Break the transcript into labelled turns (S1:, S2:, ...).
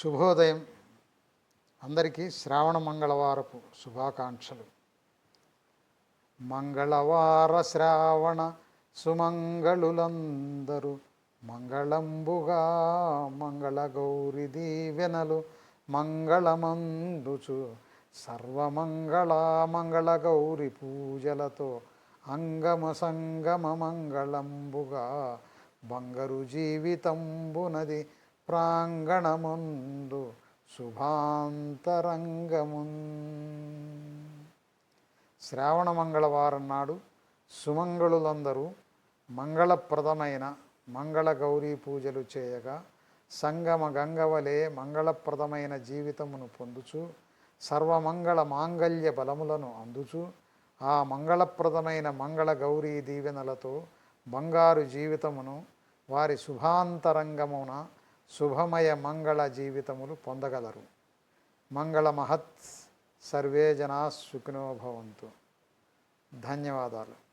S1: శుభోదయం. అందరికీ శ్రావణ మంగళవారపు శుభాకాంక్షలు. మంగళవార శ్రావణ సుమంగళులందరూ మంగళంబుగా మంగళగౌరి దీవెనలు మంగళమందుచు సర్వమంగళ మంగళగౌరి పూజలతో అంగమ సంగమ మంగళంబుగా బంగారు జీవితంబునది ప్రాంగణముందు శుభాంతరంగమున్. శ్రావణ మంగళవారం నాడు సుమంగళులందరూ మంగళప్రదమైన మంగళ గౌరీ పూజలు చేయగా సంగమ గంగవలే మంగళప్రదమైన జీవితమును పొందుచు సర్వమంగళ మాంగళ్య బలములను అందుచు ఆ మంగళప్రదమైన మంగళ గౌరీ దీవెనలతో బంగారు జీవితమును వారి శుభాంతరంగమున శుభమయ మంగళ జీవితములు పొందగలరు. మంగళ మహత్ సర్వే జనా సుఖినోభవంతు ధన్యవాదాలు.